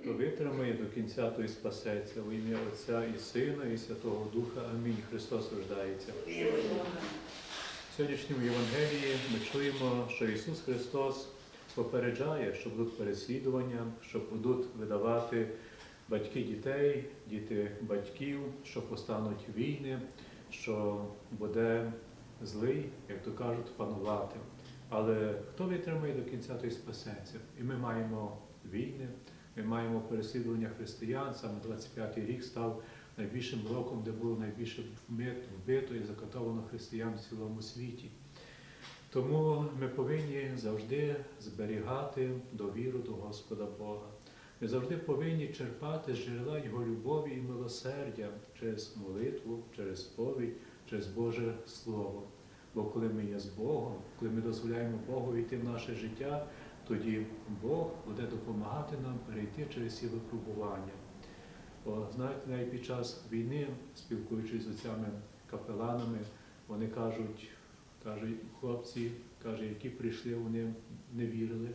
Хто витримає до кінця, той спасеться. У ім'я Отця і Сина, і Святого Духа. Амінь. Христос рождається. В сьогоднішньому Євангелії ми чуємо, що Ісус Христос попереджає, що будуть переслідування, що будуть видавати батьки дітей, діти батьків, що постануть війни, що буде злий, як то кажуть, панувати. Але хто витримає до кінця, той спасеться. І ми маємо війни, ми маємо переслідування християн. Саме 25-й рік став найбільшим роком, де було найбільше вбито і закатовано християн в цілому світі. Тому ми повинні завжди зберігати довіру до Господа Бога. Ми завжди повинні черпати з джерела Його любові і милосердя через молитву, через сповідь, через Боже Слово. Бо коли ми є з Богом, коли ми дозволяємо Богу війти в наше життя, тоді Бог буде допомагати нам перейти через ці випробування. Бо знаєте, навіть під час війни, спілкуючись з отцями капеланами, вони кажуть, каже, хлопці, каже, які прийшли, вони не вірили.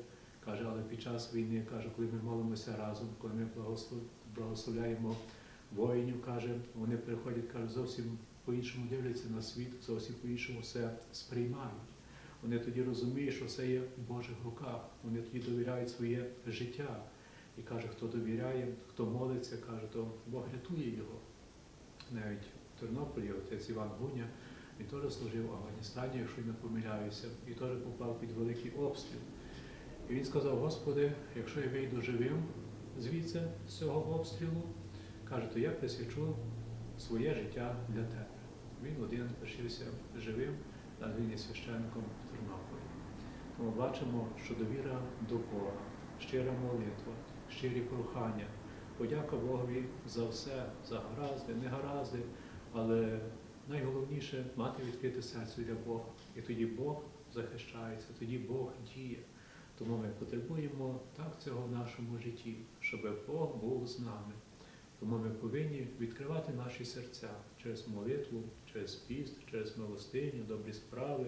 Каже, але під час війни, каже, коли ми молимося разом, коли ми благослов- благословляємо воїнів, каже, вони приходять, каже, зовсім по-іншому дивляться на світ, зовсім по-іншому все сприймають. Вони тоді розуміють, що все є в Божих руках. Вони тоді довіряють своє життя. І каже, хто довіряє, хто молиться, каже, то Бог рятує його. Навіть в Тернополі отець Іван Гуня, він теж служив в Афганістані, якщо я не помиляюся, і теж попав під великий обстріл. І він сказав, Господи, якщо я вийду живим звідси, з цього обстрілу, каже, то я присвячу своє життя для тебе. Він один лишився живим, а він є священником Тернополі. Тому бачимо, що довіра до Бога, щира молитва, щирі прохання, подяка Богові за все, за гаразди, негаразди, але найголовніше мати відкрите серце для Бога. І тоді Бог захищається, тоді Бог діє. Тому ми потребуємо так цього в нашому житті, щоб Бог був з нами. Тому ми повинні відкривати наші серця через молитву, через піст, через милостиню, добрі справи,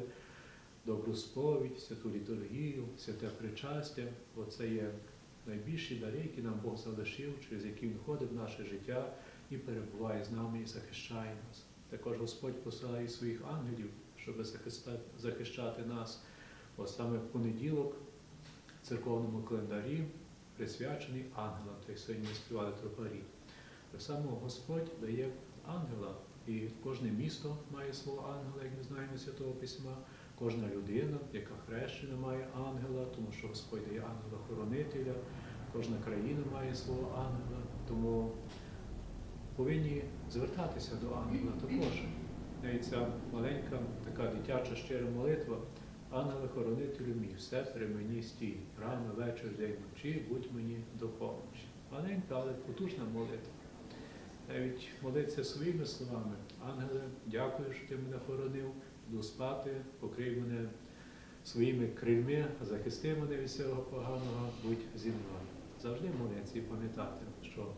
добру сповідь, святу літургію, святе причастя. Бо це є найбільші дари, які нам Бог залишив, через які Він входить в наше життя і перебуває з нами і захищає нас. Також Господь посилає своїх ангелів, щоб захищати нас. Бо саме в понеділок в церковному календарі присвячений ангелам, так сьогодні співали тропарі. Так само Господь дає ангела, і кожне місто має свого ангела, як ми знаємо Святого Письма. Кожна людина, яка хрещена, має ангела, тому що Господь дає ангела-хоронителя, кожна країна має свого ангела, тому повинні звертатися до ангела також. Навіть ця маленька, така дитяча щира молитва, ангеле хоронителю мій, все при мені стій, рано, вечір, день вночі, будь мені до. Маленька, але потужна молитва. Навіть молитися своїми словами. Ангеле, дякую, що ти мене хоронив, йду спати, покрий мене своїми крильми, захисти мене від всього поганого, будь зі мною. Завжди молитися і пам'ятати, що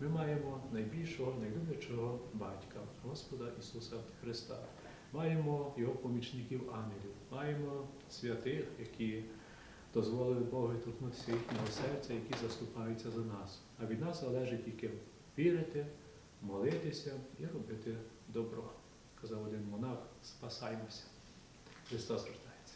ми маємо найбільшого, найлюблячого батька, Господа Ісуса Христа. Маємо Його помічників ангелів, маємо святих, які дозволили Богу торкнутися їхнього серця, які заступаються за нас. А від нас залежить тільки вірити, молитися і робити добро. Казав один монах, спасаймося. Христос рождається.